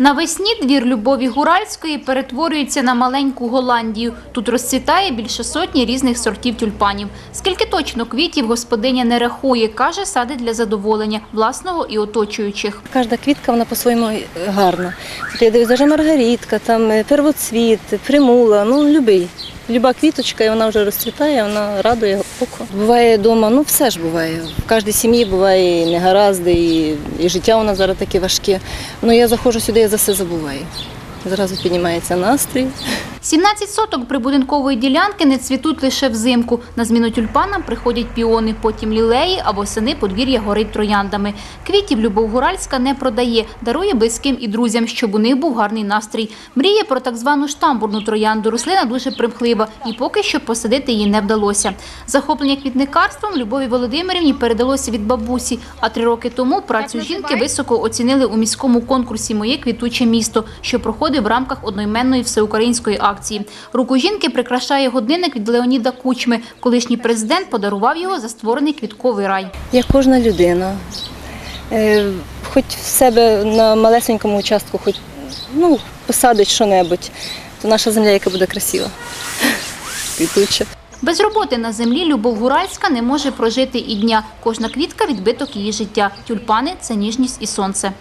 Навесні двір Любові Гуральської перетворюється на маленьку Голландію. Тут розцвітає більше сотні різних сортів тюльпанів. Скільки точно квітів господиня не рахує, каже, садить для задоволення власного і оточуючих. Кожна квітка вона по-своєму гарна. От я дивлюсь, навіть маргаритка, там е, первоцвіт, примула, ну любий. Люба квіточка, і вона вже розцвітає, вона радує око. Буває вдома, ну все ж буває. В кожній сім'ї буває і негаразди, і, і життя у нас зараз таке важке. Ну я заходжу сюди, я за все забуваю. Зразу піднімається настрій. 17 соток прибудинкової ділянки не цвітуть лише взимку. На зміну тюльпанам приходять піони, потім лілеї, а восени подвір'я горить трояндами. Квітів Любов Гуральська не продає, дарує близьким і друзям, щоб у них був гарний настрій. Мріє про так звану штамбурну троянду. Рослина дуже примхлива і поки що посадити її не вдалося. Захоплення квітникарством Любові Володимирівні передалося від бабусі, а три роки тому працю жінки високо оцінили у міському конкурсі Моє квітуче місто, що проходив в рамках одноіменної всеукраїнської акції. Руку жінки прикрашає годинник від Леоніда Кучми. Колишній президент подарував його за створений квітковий рай. Як кожна людина. Е, Хоч в себе на малесенькому участку, хоч ну, посадить що-небудь, то наша земля, яка буде красива, квітуча. Без роботи на землі Любов Гуральська не може прожити і дня. Кожна квітка – відбиток її життя. Тюльпани – це ніжність і сонце.